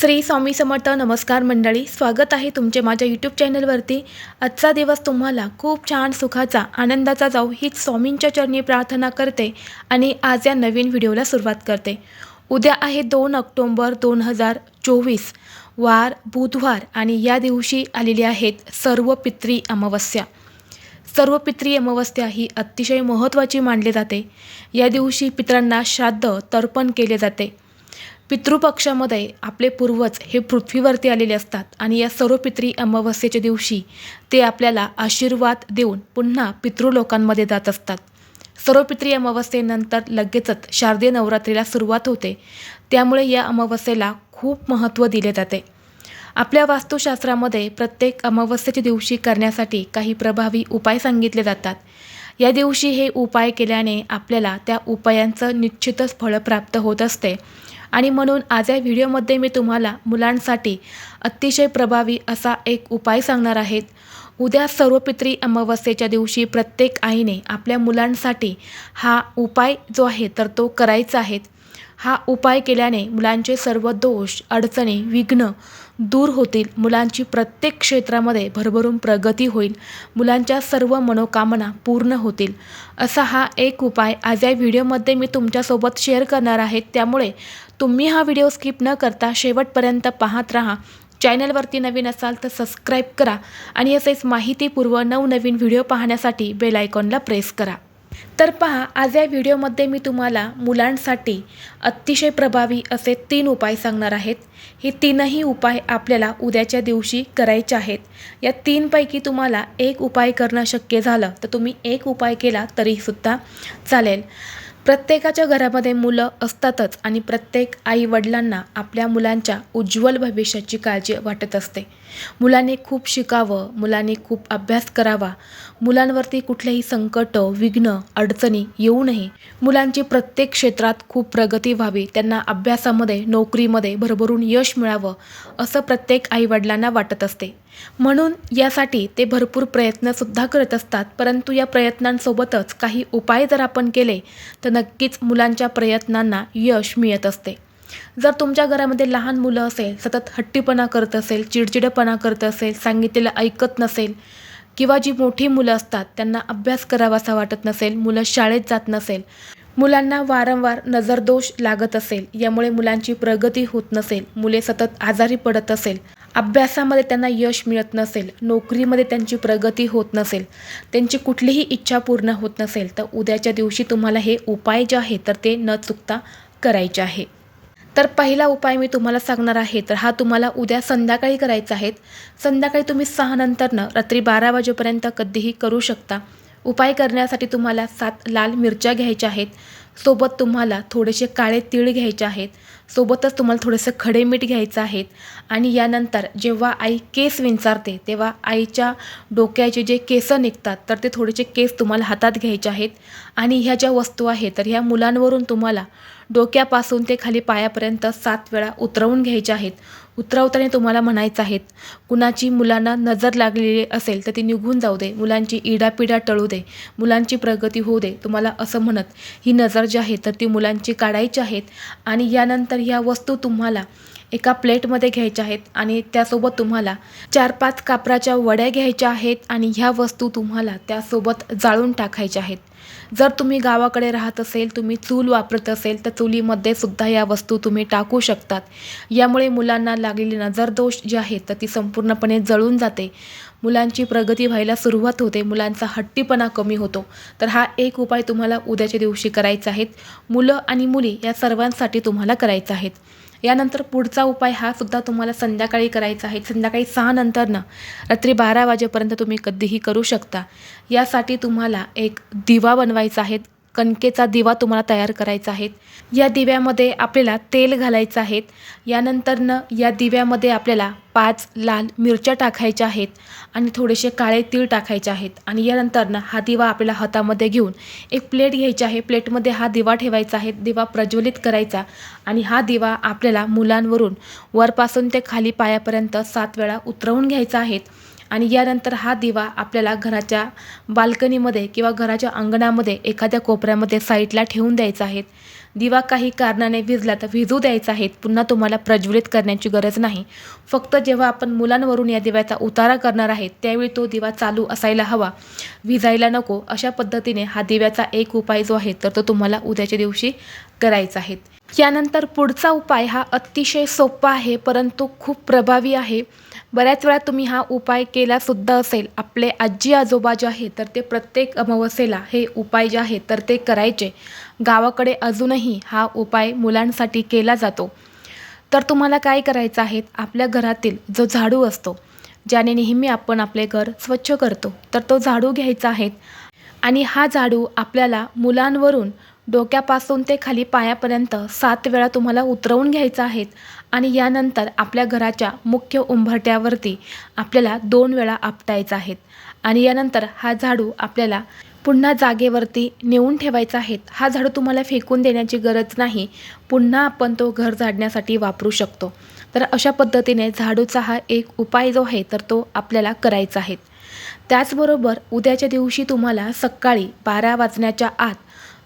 श्री स्वामी समर्थ नमस्कार मंडळी स्वागत आहे तुमचे माझ्या यूट्यूब चॅनलवरती. आजचा दिवस तुम्हाला खूप छान सुखाचा आनंदाचा जाऊ हीच स्वामींच्या चरणी प्रार्थना करते आणि आज या नवीन व्हिडिओला सुरुवात करते. उद्या आहे दोन ऑक्टोंबर दोन हजार चोवीस. वार बुधवार आणि या दिवशी आलेली आहेत सर्व पित्री अमावस्या. सर्व पित्री अमावस्या ही अतिशय महत्त्वाची मानली जाते. या दिवशी पितरांना श्राद्ध तर्पण केले जाते. पितृपक्षामध्ये आपले पूर्वज हे पृथ्वीवरती आलेले असतात आणि या सर्व पित्री अमावस्येच्या दिवशी ते आपल्याला आशीर्वाद देऊन पुन्हा पितृलोकांमध्ये जात असतात. सर्व पित्री अमावस्येनंतर लगेचच शारदीय नवरात्रीला सुरुवात होते. त्यामुळे या अमावस्येला खूप महत्त्व दिले जाते. आपल्या वास्तुशास्त्रामध्ये प्रत्येक अमावस्येच्या दिवशी करण्यासाठी काही प्रभावी उपाय सांगितले जातात. या दिवशी हे उपाय केल्याने आपल्याला त्या उपायांचं निश्चितच फळ प्राप्त होत असते. आणि म्हणून आज या व्हिडिओमध्ये मी तुम्हाला मुलांसाठी अतिशय प्रभावी असा एक उपाय सांगणार आहेत. उद्या सर्वपित्री अमावस्येच्या दिवशी प्रत्येक आईने आपल्या मुलांसाठी हा उपाय जो आहे तर तो करायचा आहे. हा उपाय केल्याने मुलांचे सर्व दोष अडचणी विघ्न दूर होतील. मुलांची प्रत्येक क्षेत्रामध्ये भरभरून प्रगती होईल. मुलांच्या सर्व मनोकामना पूर्ण होतील. असा हा एक उपाय. आज या व्हिडिओमध्ये मी तुमच्यासोबत शेअर करणार आहे. त्यामुळे तुम्ही हा व्हिडिओ स्किप न करता शेवटपर्यंत पाहत राहा. चॅनलवरती नवीन असाल तर सबस्क्राईब करा आणि असेच माहितीपूर्व नवनवीन व्हिडिओ पाहण्यासाठी बेल आयकॉनला प्रेस करा. तर पहा आज या व्हिडिओमध्ये मी तुम्हाला मुलांसाठी अतिशय प्रभावी असे तीन उपाय सांगणार आहेत. हे तीनही उपाय आपल्याला उद्याच्या दिवशी करायचे आहेत. या तीनपैकी तुम्हाला एक उपाय करणं शक्य झालं तर तुम्ही एक उपाय केला तरीसुद्धा चालेल. प्रत्येकाच्या घरामध्ये मुलं असतातच आणि प्रत्येक आई वडिलांना आपल्या मुलांच्या उज्ज्वल भविष्याची काळजी वाटत असते. मुलांनी खूप शिकावं मुलांनी खूप अभ्यास करावा. मुलांवरती कुठलेही संकट विघ्न अडचणी येऊ नये. मुलांची प्रत्येक क्षेत्रात खूप प्रगती व्हावी. त्यांना अभ्यासामध्ये नोकरीमध्ये भरभरून यश मिळावं असं प्रत्येक आईवडिलांना वाटत असते. म्हणून यासाठी ते भरपूर प्रयत्नसुद्धा करत असतात. परंतु या प्रयत्नांसोबतच काही उपाय जर आपण केले तर नक्कीच मुलांच्या प्रयत्नांना यश मिळत असते. जर तुमच्या घरामध्ये लहान मुलं असेल सतत हट्टीपणा करत असेल चिडचिडेपणा करत असेल सांगितलेलं ऐकत नसेल किंवा जी मोठी मुलं असतात त्यांना अभ्यास करावासा वाटत नसेल मुलं शाळेत जात नसेल मुलांना वारंवार नजरदोष लागत असेल यामुळे मुलांची प्रगती होत नसेल मुले सतत आजारी पडत असेल अभ्यासामध्ये त्यांना यश मिळत नसेल नोकरीमध्ये त्यांची प्रगती होत नसेल त्यांची कुठलीही इच्छा पूर्ण होत नसेल तर उद्याच्या दिवशी तुम्हाला हे उपाय जे आहे तर ते न चुकता करायचे आहे. तर पहिला उपाय मी तुम्हाला सांगणार आहे तर हा तुम्हाला उद्या संध्याकाळी करायचा आहे. संध्याकाळी तुम्ही सहा नंतरनं रात्री बारा वाजेपर्यंत कधीही करू शकता. उपाय करण्यासाठी तुम्हाला सात लाल मिरच्या घ्यायच्या आहेत. सोबत तुम्हाला थोडेसे काळे तीळ घ्यायचे आहेत. सोबतच तुम्हाला थोडंसं खडे मीठ घ्यायचं आहेत. आणि यानंतर जेव्हा आई केस विंचारते तेव्हा आईच्या डोक्याचे जे केस निघतात तर ते थोडेसे केस तुम्हाला हातात घ्यायचे आहेत. आणि ह्या ज्या वस्तू आहेत तर ह्या मुलांवरून तुम्हाला डोक्यापासून ते खाली पायापर्यंत सात वेळा उतरवून घ्यायच्या आहेत. उतरवताना तुम्हाला म्हणायचं आहेत कुणाची मुलांना नजर लागलेली असेल तर ती निघून जाऊ दे. मुलांची इडापिडा टळू दे. मुलांची प्रगती होऊ दे. तुम्हाला असं म्हणत ही नजर जी आहे तर ती मुलांची काढायची आहेत. आणि यानंतर ह्या वस्तू तुम्हाला एका प्लेटमध्ये घ्यायच्या आहेत आणि त्यासोबत तुम्हाला चार पाच कापराच्या वड्या घ्यायच्या आहेत आणि ह्या वस्तू तुम्हाला त्यासोबत जाळून टाकायच्या आहेत. जर तुम्ही गावाकडे राहत असेल तुम्ही चूल वापरत असेल तर चुलीमध्ये सुद्धा या वस्तू तुम्ही टाकू शकतात. यामुळे मुलांना लागलेली नजरदोष जी आहे तर ती संपूर्णपणे जळून जाते. मुलांची प्रगती व्हायला सुरुवात होते मुलांचा हट्टीपणा कमी होतो. तर हा एक उपाय तुम्हाला उद्याच्या दिवशी करायचा आहे. मुलं आणि मुली या सर्वांसाठी तुम्हाला करायचा आहेत यानंतर पुढचा उपाय हा सुद्धा तुम्हाला संध्याकाळी करायचा आहे. संध्याकाळी सहा नंतरनं रात्री बारा वाजेपर्यंत तुम्ही कधीही करू शकता. यासाठी तुम्हाला एक दिवा बनवायचा आहे. कणकेचा दिवा तुम्हाला तयार करायचा आहे. या दिव्यामध्ये आपल्याला तेल घालायचं आहे. यानंतरनं या दिव्यामध्ये आपल्याला पाच लाल मिरच्या टाकायच्या आहेत आणि थोडेसे काळे तीळ टाकायचे आहेत. आणि यानंतरनं हा दिवा आपल्याला हातामध्ये घेऊन एक प्लेट घ्यायची आहे. प्लेटमध्ये हा दिवा ठेवायचा आहे. दिवा प्रज्वलित करायचा आणि हा दिवा आपल्याला मुलांवरून वरपासून ते खाली पायापर्यंत सात वेळा उतरवून घ्यायचा आहे. आणि यानंतर हा दिवा आपल्याला घराच्या बाल्कनीमध्ये किंवा घराच्या अंगणामध्ये एखाद्या कोपऱ्यामध्ये साईडला ठेवून द्यायचा आहे. दिवा काही कारणाने विजला तर विजू द्यायचा आहे. पुन्हा तुम्हाला प्रज्वलित करण्याची गरज नाही. फक्त जेव्हा आपण मुलांवरून या दिव्याचा उतारा करणार आहे त्यावेळी तो दिवा चालू असायला हवा. विजायला नको. अशा पद्धतीने हा दिव्याचा एक उपाय जो आहे तर तो तुम्हाला उद्याच्या दिवशी करायचा आहे. यानंतर पुढचा उपाय हा अतिशय सोपा आहे परंतु खूप प्रभावी आहे. बऱ्याच वेळा तुम्ही हा उपाय केलासुद्धा असेल. आपले आजी आजोबा जे आहे तर ते प्रत्येक अमावस्येला हे उपाय जे आहे तर ते करायचे. गावाकडे अजूनही हा उपाय मुलांसाठी केला जातो. तर तुम्हाला काय करायचं आहे? आपल्या घरातील जो झाडू असतो ज्याने नेहमी आपण आपले घर स्वच्छ करतो तर तो झाडू घ्यायचा आहे. आणि हा झाडू आपल्याला मुलांवरून डोक्यापासून ते खाली पायापर्यंत सात वेळा तुम्हाला उतरवून घ्यायचं आहेत. आणि यानंतर आपल्या घराच्या मुख्य उंबरट्यावरती आपल्याला दोन वेळा आपटायचा आहेत. आणि यानंतर हा झाडू आपल्याला पुन्हा जागेवरती नेऊन ठेवायचा आहे हा झाडू तुम्हाला फेकून देण्याची गरज नाही. पुन्हा आपण तो घर झाडण्यासाठी वापरू शकतो. तर अशा पद्धतीने झाडूचा हा एक उपाय जो आहे तर तो आपल्याला करायचा आहे. त्याचबरोबर उद्याच्या दिवशी तुम्हाला सकाळी बारा वाजण्याच्या आत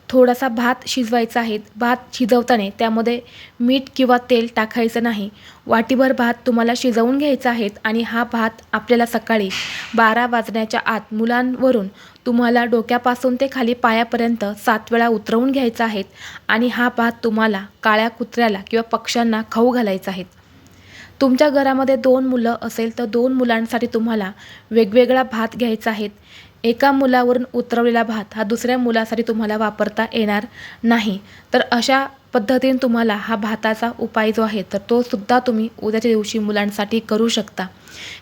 थोडासा भात शिजवायचा आहे. भात शिजवताना त्यामध्ये मीठ किंवा तेल टाकायचं नाही. वाटीभर भात तुम्हाला शिजवून घ्यायचा आहे आणि हा भात आपल्याला सकाळी बारा वाजण्याच्या आत मुलांवरून तुम्हाला डोक्यापासून ते खाली पायापर्यंत सात वेळा उतरवून घ्यायचा आहे आणि हा भात तुम्हाला काळ्या कुत्र्याला किंवा पक्ष्यांना खाऊ घालायचा आहे. तुमच्या घरामध्ये दोन मुलं असेल तर दोन मुलांसाठी तुम्हाला वेगवेगळा भात घ्यायचा आहे. एका मुलावरून उतरवलेला भात हा दुसऱ्या मुलासाठी तुम्हाला वापरता येणार नाही. तर अशा पद्धतीने तुम्हाला हा भाताचा उपाय जो आहे तर तो सुद्धा तुम्ही उद्याच्या दिवशी मुलांसाठी करू शकता.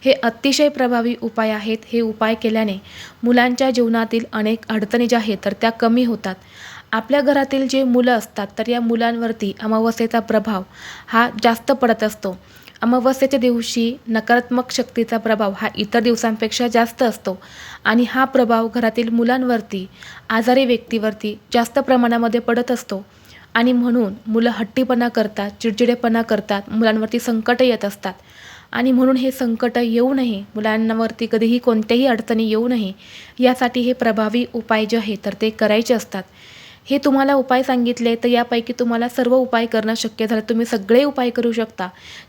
हे अतिशय प्रभावी उपाय आहेत. हे उपाय केल्याने मुलांच्या जीवनातील अनेक अडचणी ज्या आहेत तर त्या कमी होतात. आपल्या घरातील जे मुलं असतात तर या मुलांवरती अमावस्येचा प्रभाव हा जास्त पडत असतो. अमावस्येच्या दिवशी नकारात्मक शक्तीचा प्रभाव हा इतर दिवसांपेक्षा जास्त असतो आणि हा प्रभाव घरातील मुलांवरती आजारी व्यक्तीवरती जास्त प्रमाणामध्ये पडत असतो. आणि म्हणून मुलं हट्टीपणा करतात चिडचिडेपणा करतात मुलांवरती संकट येत असतात. आणि म्हणून हे संकट येऊ नये मुलांवरती कधीही कोणत्याही अडचणी येऊ नये यासाठी हे प्रभावी उपाय जे आहे तर ते करायचे असतात. हे तुम्हाला उपाय सांगितले तर यापैकी तुम्हाला सर्व उपाय करणं शक्य झालं. तुम्ही सगळे उपाय करू शकता.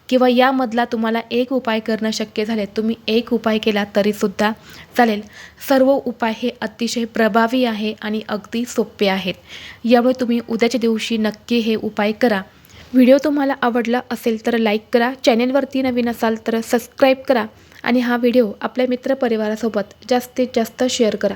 किंवा यामधला तुम्हाला एक उपाय करणं शक्य झाले. तुम्ही एक उपाय केला तरीसुद्धा चालेल. सर्व उपाय हे अतिशय प्रभावी आहे आणि अगदी सोपे आहेत. यामुळे तुम्ही उद्याच्या दिवशी नक्की हे उपाय करा. व्हिडिओ तुम्हाला आवडला असेल तर लाईक करा. चॅनेलवरती नवीन असाल तर सबस्क्राईब करा. आणि हा व्हिडिओ आपल्या मित्रपरिवारासोबत जास्तीत जास्त शेअर करा.